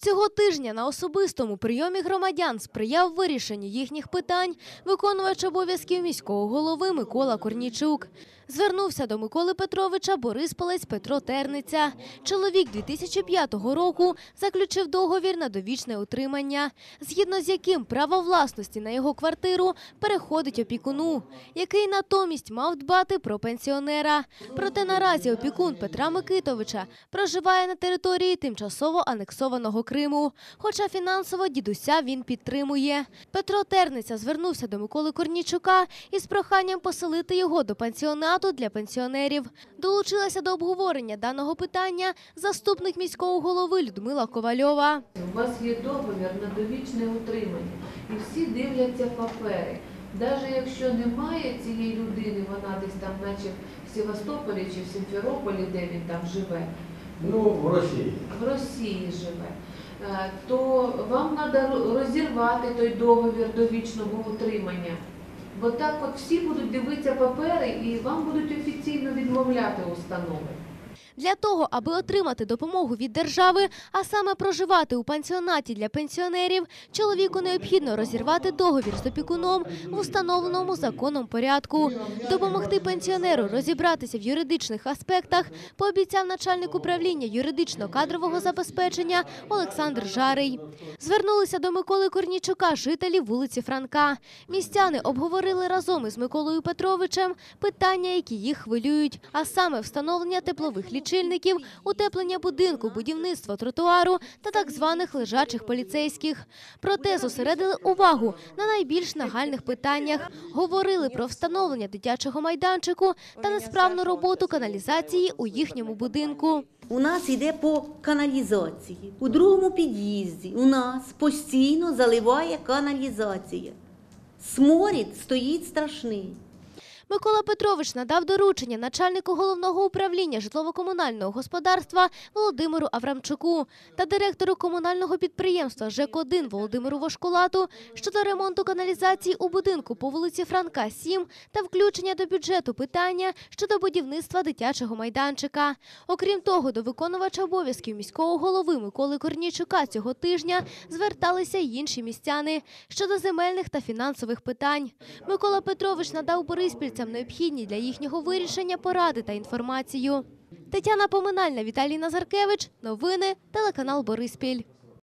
Цього тижня на особистому прийомі громадян сприяв вирішенню їхніх питань виконувач обов'язків міського голови Микола Корнійчук. Звернувся до Миколи Петровича Бориспалець Петро Терниця. Чоловік 2005 року заключив договір на довічне утримання, згідно з яким право власності на його квартиру переходить опікуну, який натомість мав дбати про пенсіонера. Проте наразі опікун Петра Микитовича проживає на території тимчасово анексованого Криму, хоча фінансово дідуся він підтримує. Петро Терниця звернувся до Миколи Корнійчука із проханням поселити його до пансіонату для пенсіонерів. Долучилася до обговорення даного питання заступник міського голови Людмила Ковальова. У вас є договір на довічне утримання, і всі дивляться папери. Навіть якщо немає цієї людини, вона десь там, наче в Севастополі чи в Сімферополі, де він там живе, Ну, в Росії. в Росії живе, е, то вам треба розірвати той договір до вічного утримання. Бо так от всі будуть дивитися папери і вам будуть офіційно відмовляти установи. Для того, аби отримати допомогу від держави, а саме проживати у пансіонаті для пенсіонерів, чоловіку необхідно розірвати договір з опікуном в установленому законом порядку. Допомогти пенсіонеру розібратися в юридичних аспектах пообіцяв начальник управління юридично-кадрового забезпечення Олександр Жарий. Звернулися до Миколи Корнічука жителі вулиці Франка. Містяни обговорили разом із Миколою Петровичем питання, які їх хвилюють, а саме встановлення теплових лічильників, утеплення будинку, будівництво тротуару та так званих лежачих поліцейських. Проте зосередили увагу на найбільш нагальних питаннях. Говорили про встановлення дитячого майданчику та несправну роботу каналізації у їхньому будинку. У нас йде по каналізації. У другому під'їзді у нас постійно заливає каналізація. Сморід стоїть страшний. Микола Петрович надав доручення начальнику головного управління житлово-комунального господарства Володимиру Аврамчуку та директору комунального підприємства ЖЕК-1 Володимиру Вошкулату щодо ремонту каналізації у будинку по вулиці Франка 7 та включення до бюджету питання щодо будівництва дитячого майданчика. Окрім того, до виконувача обов'язків міського голови Миколи Корнійчука цього тижня зверталися й інші містяни щодо земельних та фінансових питань. Микола Петрович надав бориспільцям необхідні для їхнього вирішення поради та інформацію. Тетяна Поминальна, Віталій Назаркевич. Новини, телеканал Бориспіль.